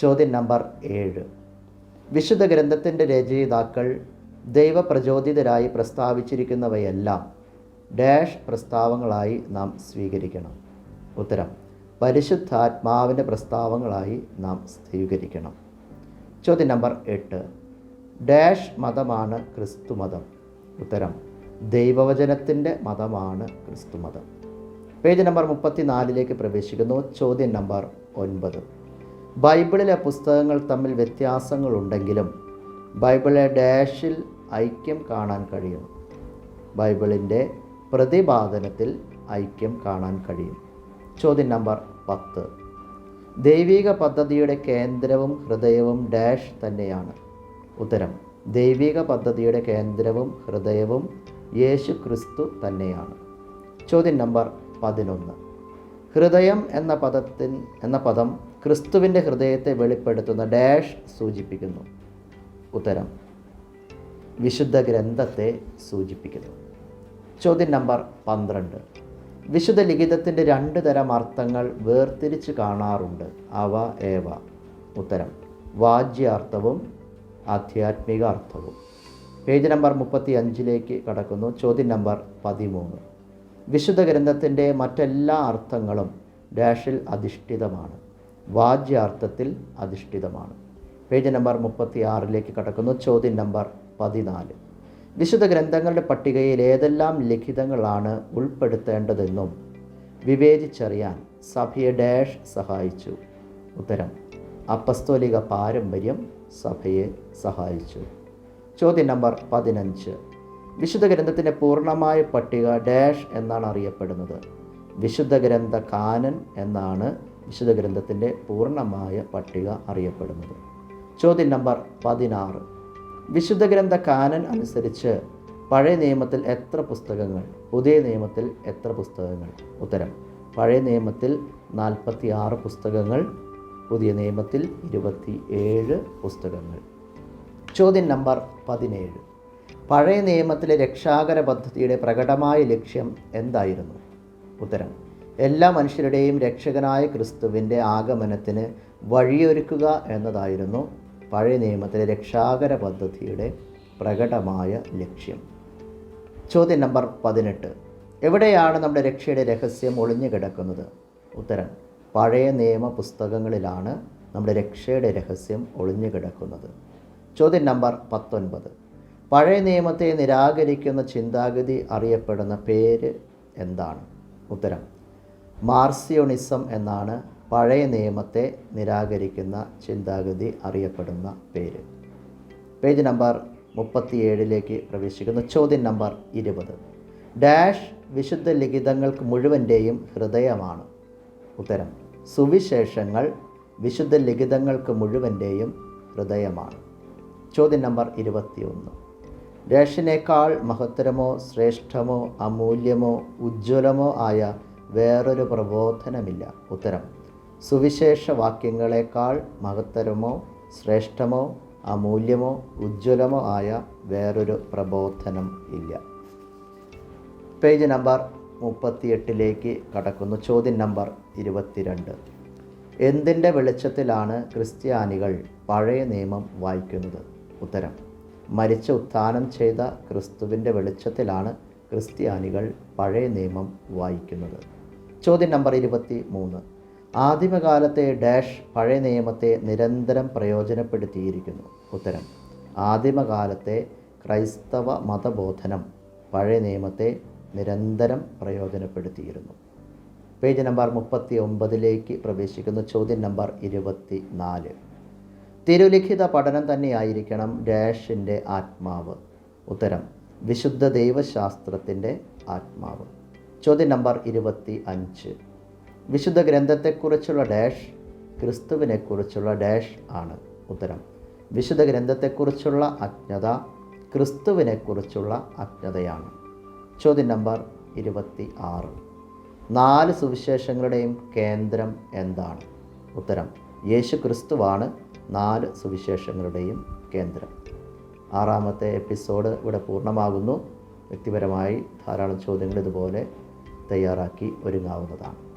ചോദ്യം നമ്പർ ഏഴ്. വിശുദ്ധ ഗ്രന്ഥത്തിന്റെ രചയിതാക്കൾ ദൈവപ്രചോദിതരായി പ്രസ്താവിച്ചിരിക്കുന്നവയെല്ലാം ഡാഷ് പ്രസ്താവങ്ങളായി നാം സ്വീകരിക്കണം. ഉത്തരം പരിശുദ്ധാത്മാവിന്റെ പ്രസ്താവങ്ങളായി നാം സ്വീകരിക്കണം. ചോദ്യം നമ്പർ എട്ട്. ഡാഷ് മതമാണ് ക്രിസ്തു മതം. ഉത്തരം ദൈവവചനത്തിന്റെ മതമാണ് ക്രിസ്തു മതം. പേജ് നമ്പർ മുപ്പത്തിനാലിലേക്ക് പ്രവേശിക്കുന്നു. ചോദ്യം നമ്പർ ഒൻപത്. ബൈബിളിലെ പുസ്തകങ്ങൾ തമ്മിൽ വ്യത്യാസങ്ങളുണ്ടെങ്കിലും ബൈബിളിലെ ഡാഷിൽ ഐക്യം കാണാൻ കഴിയും. ബൈബിളിന്റെ പ്രതിപാദനത്തിൽ ഐക്യം കാണാൻ കഴിയും. ചോദ്യം നമ്പർ പത്ത്. ദൈവിക പദ്ധതിയുടെ കേന്ദ്രവും ഹൃദയവും ഡാഷ് തന്നെയാണ്. ഉത്തരം ദൈവിക പദ്ധതിയുടെ കേന്ദ്രവും ഹൃദയവും യേശു ക്രിസ്തു തന്നെയാണ്. ചോദ്യം നമ്പർ പതിനൊന്ന്. ഹൃദയം എന്ന പദത്തിൽ എന്ന പദം ക്രിസ്തുവിന്റെ ഹൃദയത്തെ വെളിപ്പെടുത്തുന്ന ഡാഷ് സൂചിപ്പിക്കുന്നു. ഉത്തരം വിശുദ്ധ ഗ്രന്ഥത്തെ സൂചിപ്പിക്കുന്നു. ചോദ്യം നമ്പർ പന്ത്രണ്ട്. വിശുദ്ധ ലിഖിതത്തിന്റെ രണ്ട് തരം അർത്ഥങ്ങൾ വേർതിരിച്ച് കാണാറുണ്ട്. അവ ഏവ? ഉത്തരം വാജ്യാർത്ഥവും ആധ്യാത്മിക അർത്ഥവും. പേജ് നമ്പർ മുപ്പത്തി അഞ്ചിലേക്ക് കടക്കുന്നു. ചോദ്യം നമ്പർ പതിമൂന്ന്. വിശുദ്ധ ഗ്രന്ഥത്തിന്റെ മറ്റെല്ലാ അർത്ഥങ്ങളും ഡാഷിൽ അധിഷ്ഠിതമാണ്. വാജ്യാർത്ഥത്തിൽ അധിഷ്ഠിതമാണ്. പേജ് നമ്പർ മുപ്പത്തി ആറിലേക്ക് കടക്കുന്നു. ചോദ്യം നമ്പർ പതിനാല്. വിശുദ്ധ ഗ്രന്ഥങ്ങളുടെ പട്ടികയിൽ ഏതെല്ലാം ലിഖിതങ്ങളാണ് ഉൾപ്പെടുത്തേണ്ടതെന്നും വിവേചിച്ചറിയാൻ സഭയെ ഡാഷ് സഹായിച്ചു. ഉത്തരം അപ്പസ്തോലിക പാരമ്പര്യം സഭയെ സഹായിച്ചു. ചോദ്യം നമ്പർ പതിനഞ്ച്. വിശുദ്ധ ഗ്രന്ഥത്തിന്റെ പൂർണമായ പട്ടിക ഡാഷ് എന്നാണ് അറിയപ്പെടുന്നത്. വിശുദ്ധ ഗ്രന്ഥ കാനൻ എന്നാണ് വിശുദ്ധ ഗ്രന്ഥത്തിന്റെ പൂർണമായ പട്ടിക അറിയപ്പെടുന്നത്. ചോദ്യം നമ്പർ പതിനാറ്. വിശുദ്ധ ഗ്രന്ഥ കാനൻ അനുസരിച്ച് പഴയ നിയമത്തിൽ എത്ര പുസ്തകങ്ങൾ പുതിയ നിയമത്തിൽ എത്ര പുസ്തകങ്ങൾ? ഉത്തരം പഴയ നിയമത്തിൽ നാൽപ്പത്തി ആറ് പുസ്തകങ്ങൾ പുതിയ നിയമത്തിൽ ഇരുപത്തി ഏഴ് പുസ്തകങ്ങൾ. ചോദ്യം നമ്പർ പതിനേഴ്. പഴയ നിയമത്തിലെ രക്ഷാകര പദ്ധതിയുടെ പ്രകടമായ ലക്ഷ്യം എന്തായിരുന്നു? ഉത്തരം എല്ലാ മനുഷ്യരുടെയും രക്ഷകനായ ക്രിസ്തുവിന്റെ ആഗമനത്തിന് വഴിയൊരുക്കുക എന്നതായിരുന്നു പഴയ നിയമത്തിലെ രക്ഷാകര പദ്ധതിയുടെ പ്രകടമായ ലക്ഷ്യം. ചോദ്യം നമ്പർ പതിനെട്ട്. എവിടെയാണ് നമ്മുടെ രക്ഷയുടെ രഹസ്യം ഒളിഞ്ഞു കിടക്കുന്നത്? ഉത്തരം പഴയ നിയമ പുസ്തകങ്ങളിലാണ് നമ്മുടെ രക്ഷയുടെ രഹസ്യം ഒളിഞ്ഞു കിടക്കുന്നത്. ചോദ്യം നമ്പർ പത്തൊൻപത്. പഴയ നിയമത്തെ നിരാകരിക്കുന്ന ചിന്താഗതി അറിയപ്പെടുന്ന പേര് എന്താണ്? ഉത്തരം മാർസിയോണിസം എന്നാണ് പഴയ നിയമത്തെ നിരാകരിക്കുന്ന ചിന്താഗതി അറിയപ്പെടുന്ന പേര്. പേജ് നമ്പർ മുപ്പത്തിയേഴിലേക്ക് പ്രവേശിക്കുന്നു. ചോദ്യം നമ്പർ ഇരുപത്. ഡാഷ് വിശുദ്ധ ലിഖിതങ്ങൾക്ക് മുഴുവന്റെയും ഹൃദയമാണ്. ഉത്തരം. സുവിശേഷങ്ങൾ വിശുദ്ധ ലിഖിതങ്ങൾക്ക് മുഴുവന്റെയും ഹൃദയമാണ്. ചോദ്യം നമ്പർ ഇരുപത്തിയൊന്ന്. ഡാഷിനേക്കാൾ മഹത്തരമോ ശ്രേഷ്ഠമോ അമൂല്യമോ ഉജ്ജ്വലമോ ആയ വേറൊരു പ്രബോധനമില്ല. ഉത്തരം സുവിശേഷ വാക്യങ്ങളെക്കാൾ മഹത്തരമോ ശ്രേഷ്ഠമോ അമൂല്യമോ ഉജ്ജ്വലമോ ആയ വേറൊരു പ്രബോധനം ഇല്ല. പേജ് നമ്പർ മുപ്പത്തിയെട്ടിലേക്ക് കടക്കുന്നു. ചോദ്യം നമ്പർ ഇരുപത്തിരണ്ട്. എന്തിന്റെ വെളിച്ചത്തിലാണ് ക്രിസ്ത്യാനികൾ പഴയ നിയമം വായിക്കുന്നത്? ഉത്തരം മരിച്ച ഉത്ഥാനം ചെയ്ത ക്രിസ്തുവിന്റെ വെളിച്ചത്തിലാണ് ക്രിസ്ത്യാനികൾ പഴയ നിയമം വായിക്കുന്നത്. ചോദ്യം നമ്പർ ഇരുപത്തി മൂന്ന് ആദിമകാലത്തെ ഡാഷ് പഴയ നിയമത്തെ നിരന്തരം പ്രയോജനപ്പെടുത്തിയിരിക്കുന്നു. ഉത്തരം ആദിമകാലത്തെ ക്രൈസ്തവ മതബോധനം പഴയ നിയമത്തെ നിരന്തരം പ്രയോജനപ്പെടുത്തിയിരുന്നു. പേജ് നമ്പർ മുപ്പത്തി ഒമ്പതിലേക്ക് പ്രവേശിക്കുന്ന ചോദ്യം നമ്പർ ഇരുപത്തി നാല് തിരുലിഖിത പഠനം തന്നെയായിരിക്കണം ഡാഷിന്റെ ആത്മാവ്. ഉത്തരം വിശുദ്ധ ദൈവശാസ്ത്രത്തിന്റെ ആത്മാവ്. ചോദ്യം നമ്പർ ഇരുപത്തി അഞ്ച് വിശുദ്ധ ഗ്രന്ഥത്തെക്കുറിച്ചുള്ള ഡാഷ് ക്രിസ്തുവിനെക്കുറിച്ചുള്ള ഡാഷ് ആണ് ഉത്തരം. വിശുദ്ധ ഗ്രന്ഥത്തെക്കുറിച്ചുള്ള അജ്ഞത ക്രിസ്തുവിനെക്കുറിച്ചുള്ള അജ്ഞതയാണ്. ചോദ്യം നമ്പർ ഇരുപത്തി ആറ് നാല് സുവിശേഷങ്ങളുടെയും കേന്ദ്രം എന്താണ്? ഉത്തരം യേശു ക്രിസ്തുവാണ് നാല് സുവിശേഷങ്ങളുടെയും കേന്ദ്രം. ആറാമത്തെ എപ്പിസോഡ് ഇവിടെ പൂർണമാകുന്നു. വ്യക്തിപരമായി ധാരാളം ചോദ്യങ്ങൾ ഇതുപോലെ തയ്യാറാക്കി ഒരുങ്ങാവുന്നതാണ്.